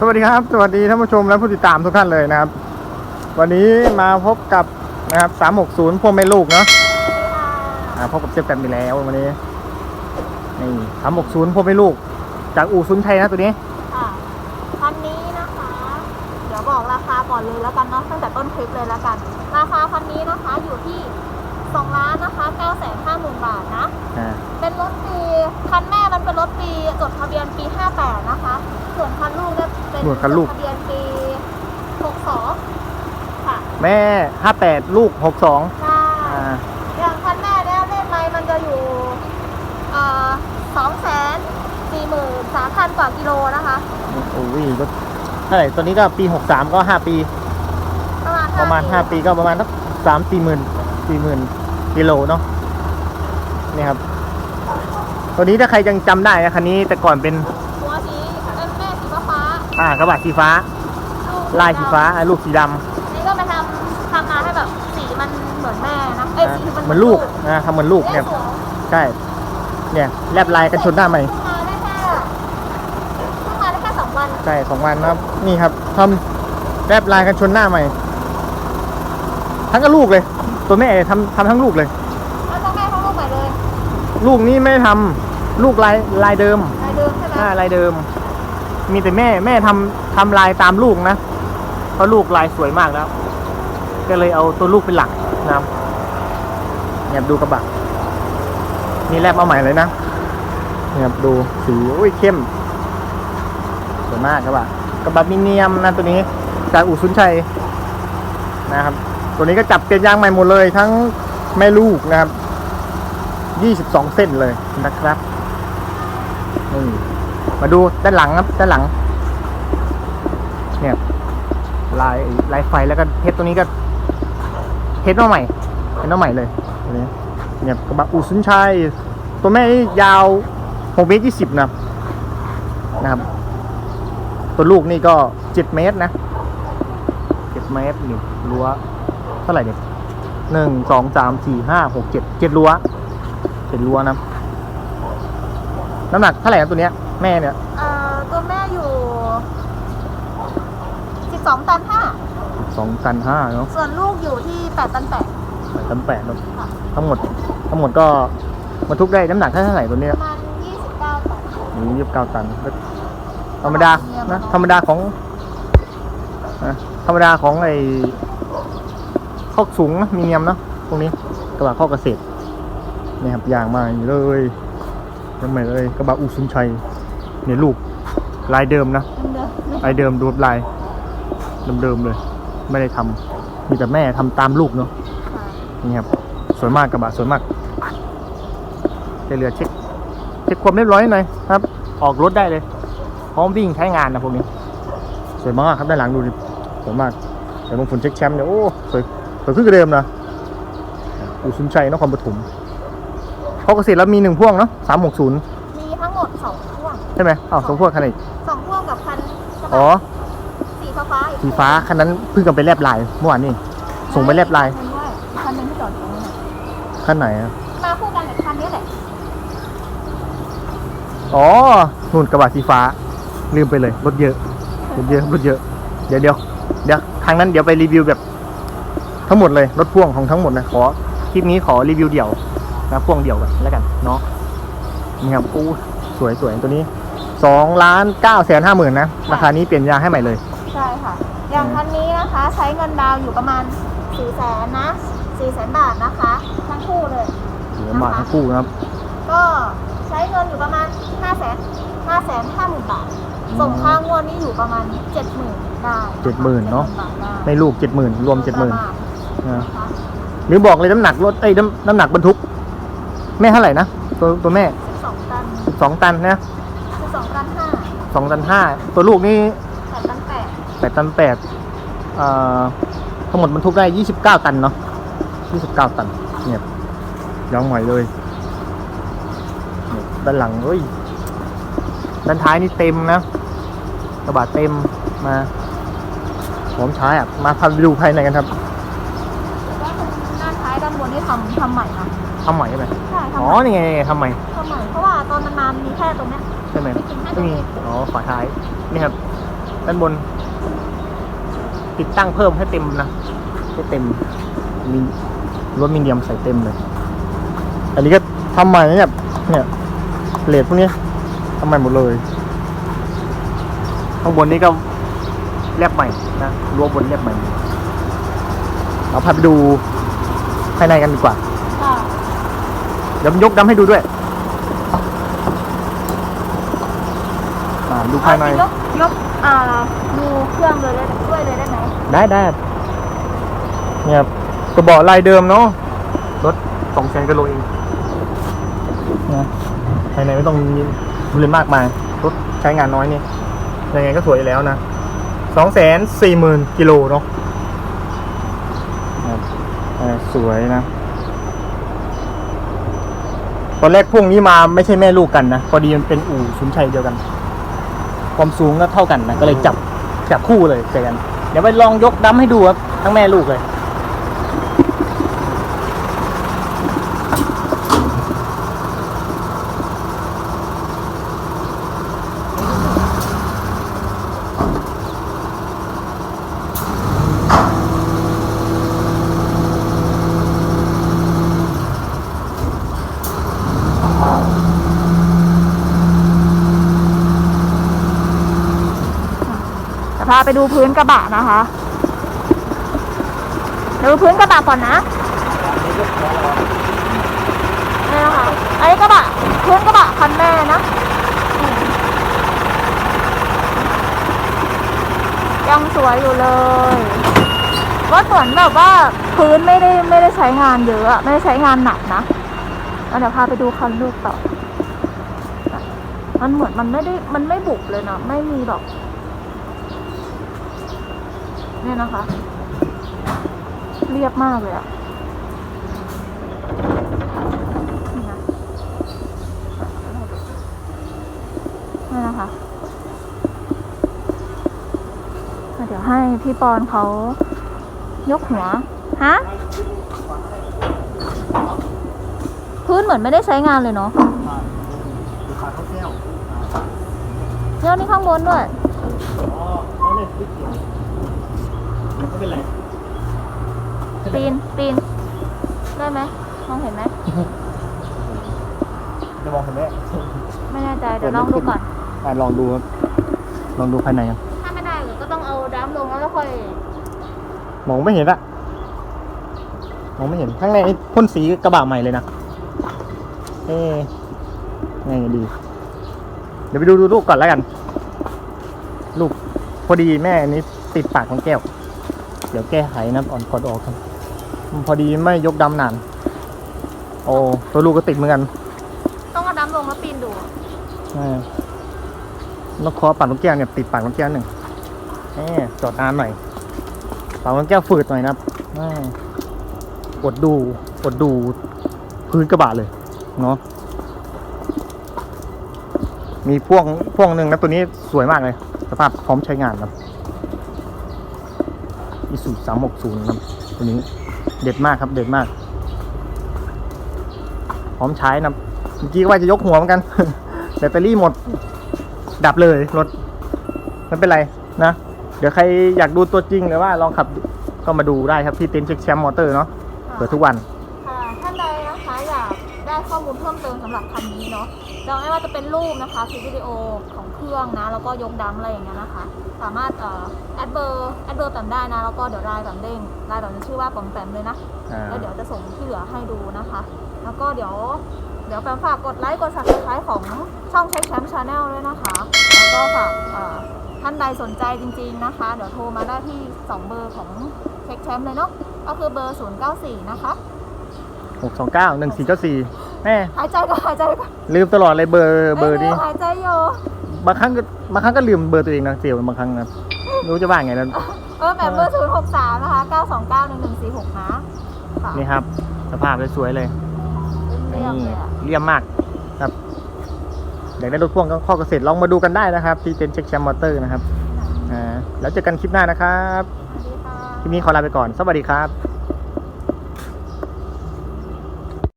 สวัสดีครับ สวัสดีท่านผู้ชมและผู้ติดตามทุกท่านเลยนะครับ วันนี้มาพบกับนะครับ360พวงแม่ลูกเนาะอ่าพบกับเจ๊แปมไปแล้ววันนี้นี่360พวงแม่ลูก จากอู่ซุนไทยนะตัวนี้ค่ะคันนี้นะคะ เดี๋ยวบอกราคาก่อนเลยแล้วกันเนาะตั้งแต่ต้นคลิปเลยแล้วกัน ราคาคันนี้นะคะอยู่ที่2ล้านนะคะ9 5 0 0 0 0บาทนะ อ่าเป็นรถปีคันแม่มันเป็นรถปีจดทะเบียนปี 58 นะคะ ส่วนคันลูกเนี่ย เป็นจดทะเบียนปี62ค่ะแม่58ลูก62ใช่อ่าอย่างคันแม่เนี่ยเลขไมล์มันจะอยู่เอ่อสองแสนสี่หมื่นสามพันกว่ากิโลนะคะ โอ้ยก็เท่าไหร่ตัวนี้ก็ปี63ก็5ปี ประมาณประมาณ5ปีก็ประมาณสักสามสี่หมื่นสี่หมื่นกิโลเนาะนี่ครับตัวนี้ถ้าใครยังจำได้นะคันนี้แต่ก่อนเป็นหัวสีเป็นแม่สีฟ้าฟ้า อ่ากระบะสีฟ้าๆลายสีฟ้าอ่าลูกสีดนี่ก็มาทำทำมาให้แบบสีมันเหมือนแม่นะำเอ้ยนะสีมันเหมือนลูกนะทำเหมือนลูกเนี่เนี่ยยใช่เนี่ยแลบลายกันชนหน้าใหม่เพิ่งมาได้แค่เพิ่งมาได้แค่สองวันใช่สองวันนะครับ นี่ครับทำแลบลายกันชนหน้าใหม่ ทั้งกับลูกเลย ตัวแม่ทำทำทั้งลูกเลย แล้วต้องแม่เขาลูกใหม่เลยลูกนี้ไม่ได้ทำลูกลายลายเดิม ลายเดิมใช่ไหมหน้าลายเดิม มีแต่แม่แม่ทำทำลายตามลูกนะเพราะลูกลายสวยมากแล้ว ก็เลยเอาตัวลูกเป็นหลักนะครับเนี่ยดูกระบะนี่แลบมาใหม่เลยนะเนี่ยครับดูสีอุ้ยเข้มสวยมากกระบะกระบะมีเนียมนะตัวนี้จากอู่ซุนชัยนะครับ ตัวนี้ก็จับเปลี่ยนยางใหม่หมดเลย ทั้งแม่ลูกนะครับ 22 เส้นเลยนะครับ นี่ มาดูด้านหลังครับด้านหลัง เนี่ยลายลายไฟแล้วก็เทสตัวนี้ก็เทสมาใหม่เทสมาใหม่เลยตัวนี้เนี่ยกระบะอูซุนชัยตัวแม่ยาว6เมตร20นะนะครับ ตัวลูกนี่ก็7เมตรนะ7เมตรนี่รั้วเท่าไหร่เนี่ยหนึ่งสองสามสี่ห้าหกเจ็ดเจ็ดรั้วเจ็ดรั้วนะ น้ำหนักเท่าไหร่นะตัวเนี้ยแม่เนี่ยเอ่อตัวแม่อยู่สิบสองตันห้าสองตันห้าเนาะส่วนลูกอยู่ที่แปดตันแปดแปดตันแปดเนาะค่ะทั้งหมดทั้งหมดก็บรรทุกได้น้ำหนักเท่าไหร่ตัวเนี้ปยระมาณยี่สิบเก้าตันนี่ยี่สิบเก้าตันก็ธรรมดานะธรรมดาของนะธรรมดาของไอ้คอกสูงนะมีเนียมเนาะตรงนี้กระบะข้อกเกษตรนี่ครับยางมาอย่างนี้เลย ยังไม่เลยกระบะอูซุนชัยเนี่ยลูกลายเดิมนะเดิมลายเดิมดูลายเดิมๆเลย ไม่ได้ทำมีแต่แม่ทำตามลูกเนาะค่ะนี่ครับสวยมากกระบะสวยมากจะเหลือเช็คเช็คความเรียบร้อยหน่อยครับ ออกรถได้เลย พร้อมวิ่งใช้งานนะพวกนี้ สวยมากครับด้านหลังดูดิสวยมากแต่บางฝนเช็คแชมป์เนี่ยโอ้สวยสวยขึ้นกว่าเดิมนะอู่ซุนชัยนครปฐม เขาเกษตรแล้วมีหนึ่งพ่วงเนาะสามหกศูนย์มีทั้งหมดสองพ่วงใช่ไหมอ้าวสองพ่วงคันไหนสองพ่วงกับคันกระอ๋อบะสีฟ้าฟ้าๆอีกสีฟ้าคันนั้นเพิ่งกันไปแลบลายเมื่อวานนี่ส่งไปแลบลายคันด้วยอีกคันหนึงที่จอดอยู่ตรงนี้น่ะคันไหนอะมาคู่กันกับคันนี้แหละอ๋อนู่นกระบะสีฟ้าลืมไปเลยรถเยอะรถเยอะรถเยอะเดี๋ยวเดี๋ยวเดี๋ยวทางนั้นเดี๋ยวไปรีวิวแบบ ทั้งหมดเลยรถพ่วงของทั้งหมดนะขอคลิปนี้ขอรีวิวเดี่ยว นะพ่วงเดี่ยวกันแล้วกันเนาะนี่ครับอู้สวยสวยตัวนี้สองล้านเก้าแสนห้าหมื่นนะราคานี้เปลี่ยนยางให้ใหม่เลย ใช่ค่ะ อย่างคันนี้นะคะใช้เงินดาวน์อยู่ประมาณสี่แสนนะสี่แสนบาทนะคะ ทั้งคู่เลยเหลือมาทั้งคู่นะครับ ก็ใช้เงินอยู่ประมาณห้าแสนห้าแสนห้าหมื่นบาท ส่งค่างวดนี้อยู่ประมาณเจ็ดหมื่นได้70,000เนอะบาทได้ในลูกเจ็ดหมื่นรวมเจ็ดหมื่นประาณนะนะคะหรือบอกเลยน้ำหนักรถเอ้ยน้ำน้ำหนักบรรทุก แม่เท่าไหร่นะตัวตัวแม่สิบสองตันสองตันนะสิบสองตันห้าสองตันห้าตัวลูกนี่แปดตันแปดแปดตันแปดเอ่อทั้งหมดบรรทุกได้ยี่สิบเก้าตันเนาะยี่สิบเก้าตันเนี่ยยางใหม่เลยเนี่ยด้านหลังเอ้ยด้านท้ายนี่เต็มนะกระบะเต็มมาพร้อมใช้อะมาพาไปดูภายในกันครับ แล้วก็หน้าท้ายด้านบนนี่ทำทำใหม่นะทำใหม่ใช่ไหมใช่ทำ อ๋อใหม่นี่ไงนี่ไงทำใหม่ทำใหม่เพราะว่าตอนมันมามีแค่ตรงเนี้ย ใช่ไหมไม่ถึงห้าไม่มีสิบอ๋อฝาท้าย นี่ครับ ด้านบน ติดตั้งเพิ่มให้เต็มนะให้เต็ม มีรถมีเดียมใส่เต็มเลย อันนี้ก็ทำใหม่นะเนี่ยเนี่ยเลดพวกนี้ทำใหม่หมดเลย ข้างบนนี้ก็แลบใหม่นะรั้วบนแลบใหม่ เราพาไปดูภายในกันดีกว่าค่ะ เดี๋ยวยกดำให้ดูด้วยอ่าดูภายใน ยกยกอ่าดูเครื่องเลยได้ด้วยเลยได้ไหมได้ได้เนี่ยครับกระบอกลายเดิมเนาะรถสองแสนกิโลเองนะภายในไม่ต้องมีดูเลยมากมายรถใช้งานน้อยนี่ยังไงก็สวยอยู่แล้วนะสองแสนสี่หมื่นกิโลเนาะครับเออสวยนะ ตอนแรกพวกนี้มาไม่ใช่แม่ลูกกันนะพอดีมันเป็นอู่ชุนชัยเดียวกัน ความสูงก็เท่ากันนะก็เลยจับจับคู่เลยเจอกัน เดี๋ยวไปลองยกดัมให้ดูครับทั้งแม่ลูกเลย พาไปดูพื้นกระบะนะคะดูพื้นกระบะก่อนนะนี่นะคะอันนี้กระบะพื้นกระบะคันแม่นะยังสวยอยู่เลยรถเหมือนแบบว่าพื้นไม่ได้ไม่ได้ใช้งานเยอะไม่ได้ใช้งานหนักนะเดี๋ยวพาไปดูคันลูกต่อมันเหมือนมันไม่ได้มันไม่บุบเลยนะไม่มีแบบ นี่ยนะคะ เรียบมากเลยอะนี่นะนี่นะคะอะเดี๋ยวให้พี่ปอนเขายกหัว ฮะ พื้นเหมือนไม่ได้ใช้งานเลยเนาะดูขาเขาแก้วเดี๋ยวนี่ข้างบนด้วย อ๋อเขาเล่นไม่เกี่ย วไม่เป็นไรปีนปีนได้ไหมมองเห็นไหมจะมองเห็นไหมไม่แน่ใจเดี๋ยวลองดูก่อนอะลองดูครับลองดูภายในครับถ้าไม่ได้ก็ต้องเอาดัมลงแล้วก็ค่อยมองไม่เห็นอะมองไม่เห็นข้างในนี่พ่นสีกระบะใหม่เลยนะเอ๊ะไงดี เดี๋ยวไปดูดูลูกก่อนแล้วกัน ลูกพอดีแม่อันนี้ติดปากของแก้ว เดี๋ยวแก้ไขนะอ่อนกดออกครับมันพอดีไม่ยกดำนาน โอ้ตัวลูกก็ติดเหมือนกัน ต้องเอาดัมลงแล้วปีนดูใช่นกคอปากนกแก้วเนี่ยติดปากนกแก้วหนึ่งแหมจอดนานหน่อยปากนกแก้วฝืดหน่อยนะครับแหมอดดูอดดูพื้นกระบะเลยเนาะมีพ่วงพ่วงหนึ่งนะตัวนี้สวยมากเลย สภาพพร้อมใช้งานครับ อีสูสามหกศูนย์ครับตัวนี้เด็ดมากครับ เด็ดมาก พร้อมใช้นะเมื่อกี้ก็ว่าจะยกหัวเหมือนกัน แบตเตอรี่หมด ดับเลยรถไม่เป็นไรนะ เดี๋ยวใครอยากดูตัวจริงหรือว่าลองขับก็มาดูได้ครับที่เต็นท์เช็คแชมป์มอเตอร์เนาะเปิดทุกวัน ค่ะท่านใดนะคะอยากได้ข้อมูลเพิ่มเติมสำหรับคันนี้เนาะ จะไม่ว่าจะเป็นรูปนะคะคลิปวิดีโอของเครื่องนะ แล้วก็ยกดัมอะไรอย่างเงี้ยนะคะ สามารถเออแอดเบอร์แอดเบอร์แปมได้นะ แล้วก็เดี๋ยวไลน์แปมเด้งไลน์แปมชื่อว่าปอมแปมเลยนะ แล้วเดี๋ยวจะส่งที่เหลือให้ดูนะคะ แล้วก็เดี๋ยวเดี๋ยวแปมฝากกดไลค์กดซับสไครต์ของช่องเช็คแชมป์ชาแนลด้วยนะคะ แล้วก็ฝากท่านใดสนใจจริง ๆนะคะ เดี๋ยวโทรมาได้ที่ 2 เบอร์ของเช็คแชมป์เลยเนาะ ก็คือเบอร์ 094 นะคะ 629 1494 แม่หายใจก่อนหายใจก่อนลืมตลอดเลยเบอร์เบอร์นี้ไม่หายใจอยู่บางครั้งก็บางครั้งก็ลืมเบอร์ตัวเองนะเสียวบางครั้งนะไม่รู้จะว่าไงแล้วเออแบบเบอร์063นะคะ929 1146นะค่ะนี่ครับ สภาพเลยสวยเลยเรียบนี่เลยอะเลี่ยมมากครับอยากได้รถพ่วงก็ข้อเกษตรลองมาดูกันได้นะครับ ที่เต็นท์เช็คแชมป์มอเตอร์นะครับอ่าแล้วเจอกันคลิปหน้านะครับสวัสดีค่ะคลิปนี้ขอลาไปก่อน สวัสดีครับ